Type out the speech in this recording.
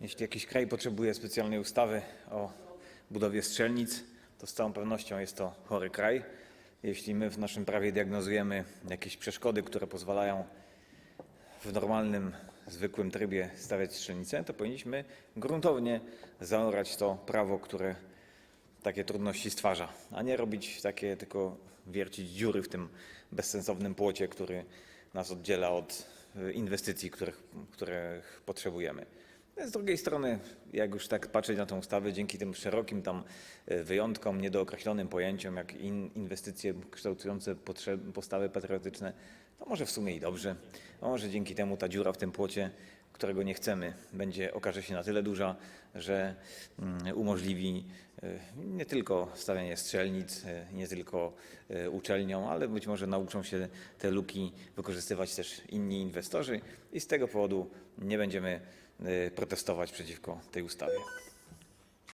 Jeśli jakiś kraj potrzebuje specjalnej ustawy o budowie strzelnic, to z całą pewnością jest to chory kraj. Jeśli my w naszym prawie diagnozujemy jakieś przeszkody, które pozwalają w normalnym, zwykłym trybie stawiać strzelnice, to powinniśmy gruntownie zaorać to prawo, które takie trudności stwarza, a nie robić takie, tylko wiercić dziury w tym bezsensownym płocie, który nas oddziela od y, inwestycji, których, których potrzebujemy. Z drugiej strony, jak już tak patrzeć na tę ustawę, dzięki tym szerokim tam y, wyjątkom, niedookreślonym pojęciom, jak in, inwestycje kształtujące postawy patriotyczne, to może w sumie i dobrze. A może dzięki temu ta dziura w tym płocie, którego nie chcemy, będzie okaże się na tyle duża, że mm, umożliwi y, nie tylko stawianie strzelnic, y, nie tylko uczelniom, ale być może nauczą się te luki wykorzystywać też inni inwestorzy i z tego powodu nie będziemy protestować przeciwko tej ustawie.